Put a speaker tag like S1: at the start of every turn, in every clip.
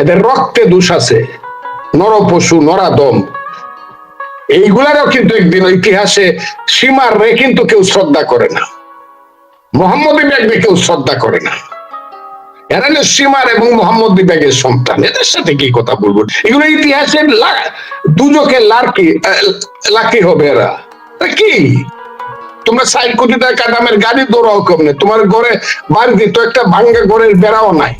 S1: এদের রক্তে দোষ আছে। নরপশু নরাদম এইগুলারও কিন্তু একদিন ইতিহাসে সীমার রে কিন্তু কেউ শ্রদ্ধা করে না। মোহাম্মদ ব্যাগকে কেউ শ্রদ্ধা করে না। এরা সীমার এবং মোহাম্মদ সন্তান। এদের সাথে কি কথা বলব? এগুলো দুজকে লার্কি লাকি হবে এরা। কি? তোমরা ষাট কোটি টাকা দামের গাড়ি দৌড়াও কমনে? তোমার ঘরে বাড়িতে তো একটা ভাঙ্গা ঘরের বেড়াও নাই।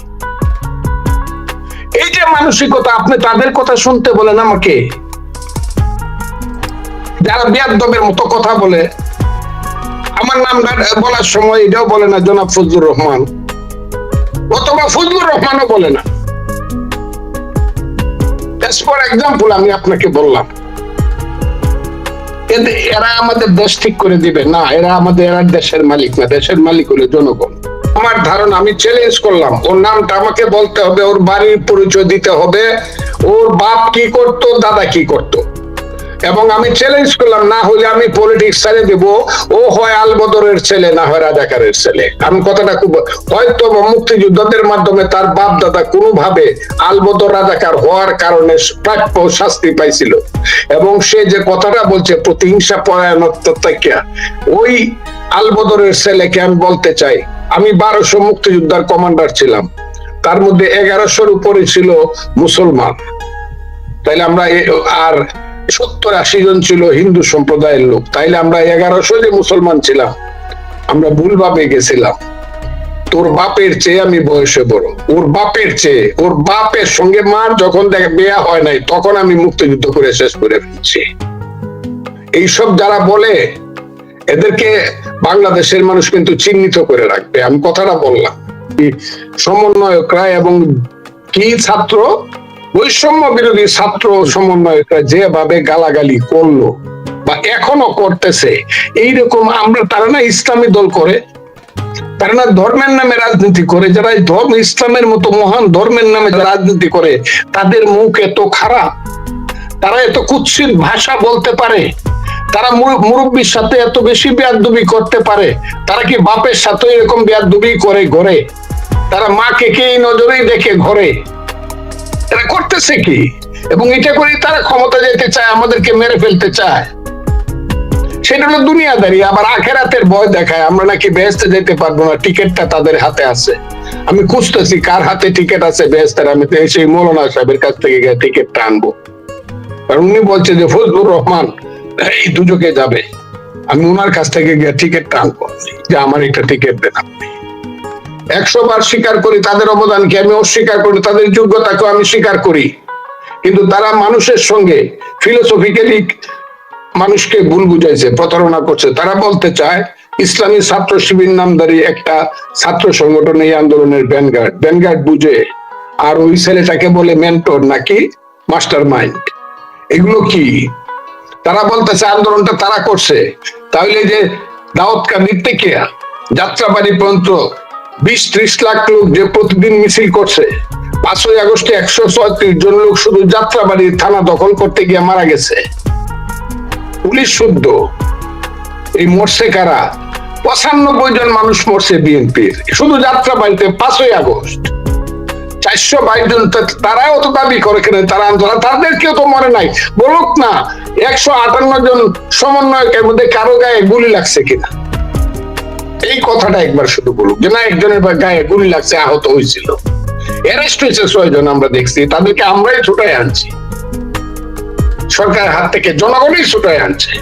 S1: এই যে মানসিকতা, আপনি তাদের কথা শুনতে বলেন আমাকে। যারা বিয়াদবের মতো কথা বলে, আমার নাম বলার সময় এটাও বলে না, জনাব ফজলুর রহমান। অথবা ফজলুর রহমানও বলে না। ফর এক্সাম্পল আমি আপনাকে বললাম। এরা আমাদের দেশ ঠিক করে দিবে। না, এরা আমাদের, এরা দেশের মালিক না, দেশের মালিক হলো জনগণ। আমার ধারণা, আমি চ্যালেঞ্জ করলাম। ওর নামটা আমাকে বলতে হবে, ওর বাড়ির পরিচয় দিতে হবে। ওর বাপ কি করতো, দাদা কি করতো? এবং আমি চ্যালেঞ্জ করলাম, না হলে আমি পলিটিক্স ছেড়ে দেব। ও হয় আলবদরের ছেলে, না হয় রাজাকারের ছেলে। আমি কথাটা খুব, হয়তো মুক্তিযুদ্ধদের মাধ্যমে তার বাপ দাদা কোনোভাবে আলবদর রাজাকার হওয়ার কারণে প্রাপ্য শাস্তি পাইছিল। এবং সে যে কথাটা বলছে, প্রতিহিংসা পরায়ণত্ব থেকে, ওই আলবদরের ছেলেকে আমি বলতে চাই। আমি বারোশো মুক্তিযোদ্ধার কমান্ডার ছিলাম। তার মধ্যে এগারোশোর উপরে ছিল মুসলমান। তাইলে আমরা আর সত্তর আশি জন ছিল হিন্দু সম্প্রদায়ের লোক। তাইলে আমরা এগারোশো যে মুসলমান ছিলাম, আমরা ভুলভাবে গেছিলাম। তোর বাপের চেয়ে আমি বয়সে বড়। ওর বাপের চেয়ে, ওর বাপের সঙ্গে মার যখন দেখে বিয়া হয় নাই, তখন আমি মুক্তিযুদ্ধ করে শেষ করে ফেলছি। এইসব যারা বলে, এদেরকে বাংলাদেশের মানুষ কিন্তু চিহ্নিত করে রাখবে। আমি কথাটা বললাম। কি সমন্বয়করা এবং কি ছাত্র বৈষম্য বিরোধী ছাত্র সমন্বয়করা যেভাবে গালাগালি করল বা এখনও করতেছে, এইরকম আমরা তারা না ইসলামী দল করে, তারা না ধর্মের নামে রাজনীতি করে, যারা ধর্ম ইসলামের মতো মহান ধর্মের নামে রাজনীতি করে, তাদের মুখ এত খারাপ, তারা এত কুৎসিত ভাষা বলতে পারে, তারা মুর- মুরব্বীর সাথে এত বেশি বেয়াদবি করতে পারে, তারা কি বাপের সাথে এরকম বেয়াদবি করে ঘরে? তারা মাকে কে নজরেই দেখে ঘরে? এরা করতেছে কি? এবং এটা করে তারা ক্ষমতা যেতে চায়, আমাদেরকে মেরে ফেলতে চায়। সেটা হলো দুনিয়াদারি, আবার আখেরাতের ভয় দেখায়। আমরা নাকি বেহেস্তে যেতে পারব না, টিকিটটা তাদের হাতে আছে। আমি খুঁজতেছি কার হাতে টিকিট আছে বেহেস্তের আমি সেই মৌলানা সাহেবের কাছ থেকে টিকিটটা আনব। কারণ উনি বলছে যে, ফজলুর রহমান, এই দুজকে যাবে। আমি ওনার কাছ থেকে গিয়ে টিকিটটা আনব। যে আমার একটা টিকিট দেন আপনি। একশো বার স্বীকার করি, তাদের অবদানকে আমি অস্বীকার করি, তাদের যোগ্যতাকে আমি স্বীকার করি। কিন্তু তারা মানুষের সঙ্গে ফিলোসফিক্যালি মানুষকে ভুল বুঝাইছে, প্রতারণা করছে। তারা বলতে চায়, ইসলামী ছাত্র শিবির নামদারি একটা ছাত্র সংগঠন এই আন্দোলনের ব্যানগার্ড ব্যানগার্ড বুঝে, আর ওই ছেলেটাকে বলে মেন্টর নাকি মাস্টার মাইন্ড এগুলো কি? তারা বলতেছে, আন্দোলনটা তারা করছে। তাহলে যে দাউদ কাদির থেকে যাত্রাবাড়ি পর্যন্ত বিশ ত্রিশ লাখ লোক যে প্রতিদিন মিছিল করছে। পাঁচই আগস্টে একশো ছয়ত্রিশ জন লোক শুধু যাত্রাবাড়ির থানা দখল করতে গিয়ে মারা গেছে। পুলিশ শুদ্ধ। এই মরছে কারা? পঁচানব্বই জন মানুষ মরছে বিএনপির। শুধু যাত্রাবাড়িতে পাঁচই আগস্ট। চারশো বাইশ জন তারাও তো দাবি করে কেন, তারা আন্দোলন তাদের কেউ তো মরে নাই। বলুক না, একশো আটান্ন জন সমন্বয়কের মধ্যে কারও গায়ে গুলি লাগছে কিনা? এই কথাটা একবার শুধু বলুক, যে না, একজনের গায়ে গুলি লাগছে, আহত হয়েছিল। অ্যারেস্ট হয়েছে ছয় জন আমরা দেখছি, তাদেরকে আমরাই ছুটাই আনছি। সরকারের হাত থেকে জনগণই ছুটাই আনছে।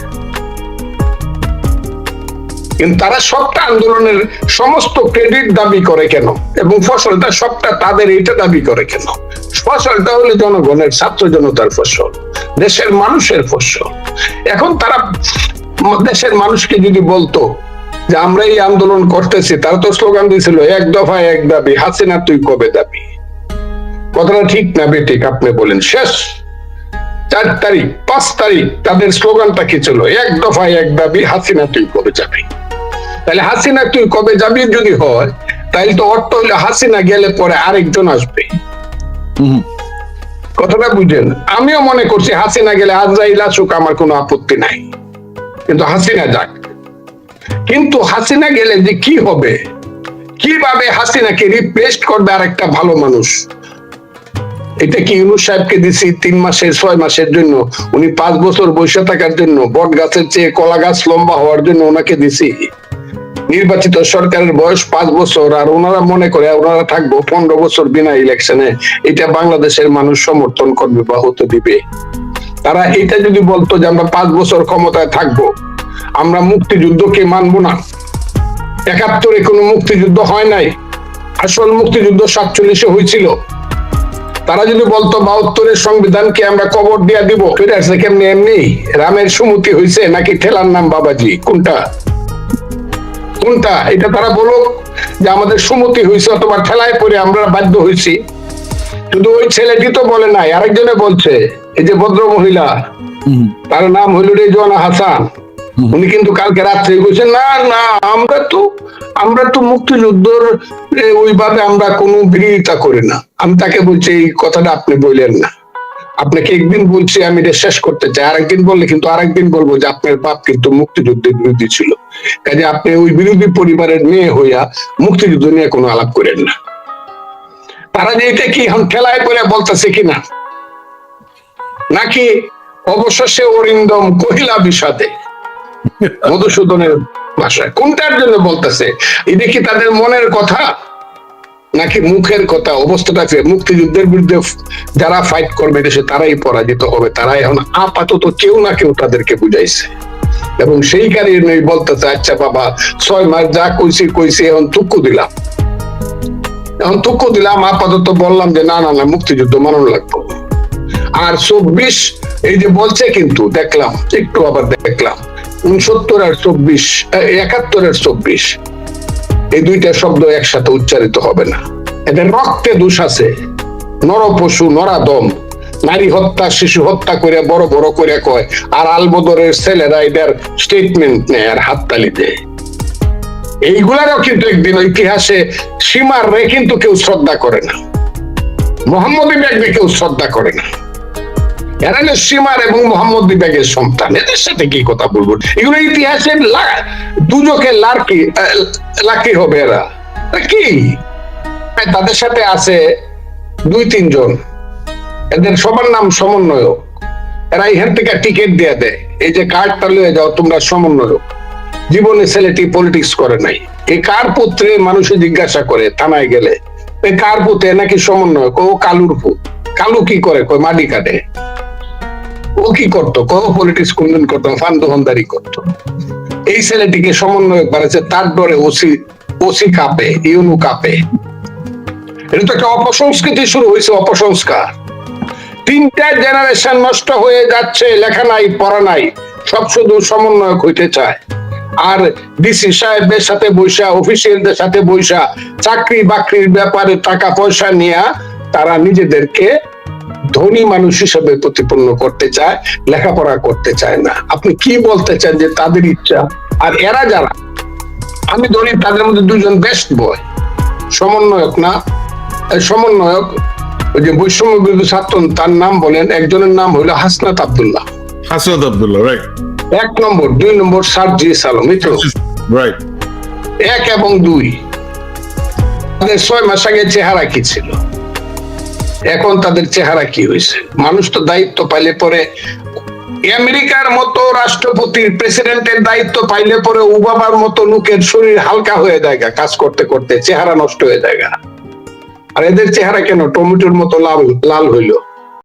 S1: কিন্তু তারা সবটা আন্দোলনের সমস্ত ক্রেডিট দাবি করে কেন? এবং ফসলটা সবটা তাদের এটা দাবি করে কেন? ফসলটা হলো জনগণের, ছাত্র জনতার ফসল, দেশের মানুষের ফসল। এখন তারা, দেশের মানুষকে যদি বলতো যে আমরা এই আন্দোলন করতেছি তারা তো স্লোগান দিয়েছিল এক দফায় এক দাবি হাসিনা তুই কবে দাবি? কথাটা ঠিক না বেঠিক আপনি বলেন শেষ। চার তারিখ পাঁচ তারিখ তাদের স্লোগানটা কি ছিল? এক দফায় এক দাবি হাসিনা তুই কবে যাবি? তাহলে হাসিনা তুই কবে যাবি যদি হয় তাহলে তো অর্থ হইলে হাসিনা গেলে পরে আরেকজন আসবে। কথাটা বুঝেন আমিও মনে করছি হাসিনা গেলে আজরাইল আসুক আমার কোনো আপত্তি নাই। কিন্তু হাসিনা যাক। কিন্তু হাসিনা গেলে যে কি হবে? কীভাবে হাসিনাকে রিপ্লেস করবে আরেকটা ভালো মানুষ? এটা কি ইউনুস সাহেবকে দিছি তিন মাসের, ছয় মাসের জন্য? উনি পাঁচ বছর বসে থাকার জন্য, বট গাছের চেয়ে কলা গাছ লম্বা হওয়ার জন্য ওনাকে দিছি। নির্বাচিত সরকারের বয়স পাঁচ বছর, আর ওনারা মনে করে ওনারা থাকব পনেরো বছর বিনা ইলেকশনে। এটা বাংলাদেশের মানুষ সমর্থন করবে বা হতে দিবে। তারা এটা যদি বলতো যে আমরা পাঁচ বছর ক্ষমতায় থাকব আমরা মুক্তিযুদ্ধকে মানবো না। একাত্তরে কোনো মুক্তিযুদ্ধ হয় নাই। আসল মুক্তিযুদ্ধ সাতচল্লিশে হয়েছিল। তারা যদি বলতো বাহাত্তরের সংবিধানকে আমরা কবর দিয়া দিব ফিরে আসছে কেমনি এমনি? রামের সুমতি হয়েছে নাকি ঠেলার নাম বাবাজি? কোনটা? কোনটা? এটা তারা বলুক যে আমাদের সুমতি হয়েছে অথবা ঠেলায় পড়ে আমরা বাধ্য হয়েছি শুধু ওই ছেলেটি তো বলে নাই আরেকজনে বলছে এই যে ভদ্র মহিলা তার নাম হইল রেজওয়ানা হাসান। উনি কিন্তু কালকে রাত্রে বলছেন, না না, আমরা তো আমরা তো মুক্তিযুদ্ধর ওইভাবে আমরা কোনো বিরোধিতা করি না। আমি তাকে বলছি, এই কথাটা আপনি বললেন না। আপনাকে একদিন বলছি, আমি এটা শেষ করতে চাই। আরেকদিন বললে কিন্তু আরেকদিন বলব যে, আপনার বাপ কিন্তু মুক্তিযুদ্ধের বিরোধী ছিল। কাজে আপনি ওই বিরোধী পরিবারের মেয়ে হইয়া মুক্তিযুদ্ধ নিয়ে কোনো আলাপ করেন না। তারা যে এটা কি এখন ঠেলায় পরে বলতেছে কিনা? নাকি অবশেষে অরিন্দম কহিলা বিষাদে মধুসূদনের ভাষায়। কোনটার জন্য বলতেছে? এটা কি তাদের মনের কথা নাকি মুখের কথা, অবস্থাটা মুক্তিযুদ্ধের বিরুদ্ধে যারা ফাইট করবে দেশে, তারাই পরাজিত হবে। তারা এখন আপাতত কেউ না কেউ তাদেরকে বুঝাইছে। এবং সেই কারণে বলতেছে আচ্ছা বাবা, ছয় মাস যা কইছি কইছি, এখন টুকু দিলাম। এখন টুকু দিলাম, আপাতত বললাম যে, না না না, মুক্তিযুদ্ধ মানন লাগবে। আর চব্বিশ, এই যে বলছে কিন্তু, দেখলাম, একটু আবার দেখলাম। উনসত্তর আর চব্বিশ একাত্তর আর চব্বিশ। এই দুইটা শব্দ একসাথে উচ্চারিত হবে না। এদের রক্তে দোষ আছে। নর পশু নরাদম নারী হত্যা, শিশু হত্যা করে, বড় বড় করে কয়। আর আলবদরের ছেলেরা এদের স্টেটমেন্ট নেয় আর হাততালি দেয়। এইগুলারও কিন্তু একদিন ইতিহাসে সীমার রে কিন্তু কেউ শ্রদ্ধা করে না। মোহাম্মদী ব্যাগকে কেউ শ্রদ্ধা করে না। সীমার এবং মোহাম্মদ বিবেকের সন্তান। এদের সাথে কি কথা বলব? এগুলো ইতিহাসের দুজকে আহ, লাকি হবে এরা। কি? তাদের সাথে আছে দুই তিনজন। এদের সবার নাম সমন্বয়ক। এরা এখান থেকে টিকিট দিয়ে দেয়। এই যে কার্ডটা লয়ে যাও তোমরা সমন্বয়ক। জীবনে ছেলেটি পলিটিক্স করে নাই। এই কার পুত্রে মানুষে জিজ্ঞাসা করে থানায় গেলে কার পুত্রে নাকি সমন্বয়ক? ও কালুর পুত। কালু কি করে? কয় মাটি কাটে। ও কি করতো? কত পলিটিক্স কোনদিন করতো ফান দোকানদারি করতো। এই ছেলেটিকে সমন্বয়ক বাড়াচ্ছে তার ডরে ওসি ওসি কাঁপে, ইউনু কাঁপে। এটা তো একটা অপসংস্কৃতি শুরু হয়েছে, অপসংস্কার। তিনটা জেনারেশন নষ্ট হয়ে যাচ্ছে, লেখা নাই, পড়া নাই, সব শুধু সমন্বয়ক হইতে চায়। আর ডিসি সাহেবের সাথে বৈশা অফিসিয়ালদের সাথে বৈশা চাকরি বাকরির ব্যাপারে টাকা পয়সা নিয়ে তারা নিজেদেরকে ধনী মানুষ হিসেবে প্রতিপন্ন করতে চায় লেখাপড়া করতে চায় না। আপনি কি বলতে চান যে তাদের ইচ্ছা? আর এরা যারা আমি ধরি তাদের মধ্যে দুজন বেস্ট বয় সমন্বয়ক না সমন্বয়ক ওই যে বৈষম্য বিরোধী ছাত্র তার নাম বলেন একজনের নাম হইল হাসনাত আব্দুল্লাহ।
S2: হাসনাত আব্দুল্লাহ রাইট
S1: এক নম্বর দুই নম্বর সার্জি সালম এই তো।
S2: রাইট
S1: এক এবং দুই। ছয় মাস আগে চেহারা কি ছিল? এখন তাদের চেহারা কি হয়েছে? মানুষ তো দায়িত্ব পাইলে পরে আমেরিকার মতো রাষ্ট্রপতির প্রেসিডেন্টের দায়িত্ব পাইলে পরে ওবামার মতো লোকের শরীর হালকা হয়ে যায় কাজ করতে করতে, চেহারা নষ্ট হয়ে যায় আর এদের চেহারা কেন? টমেটোর মতো লাল লাল হইল।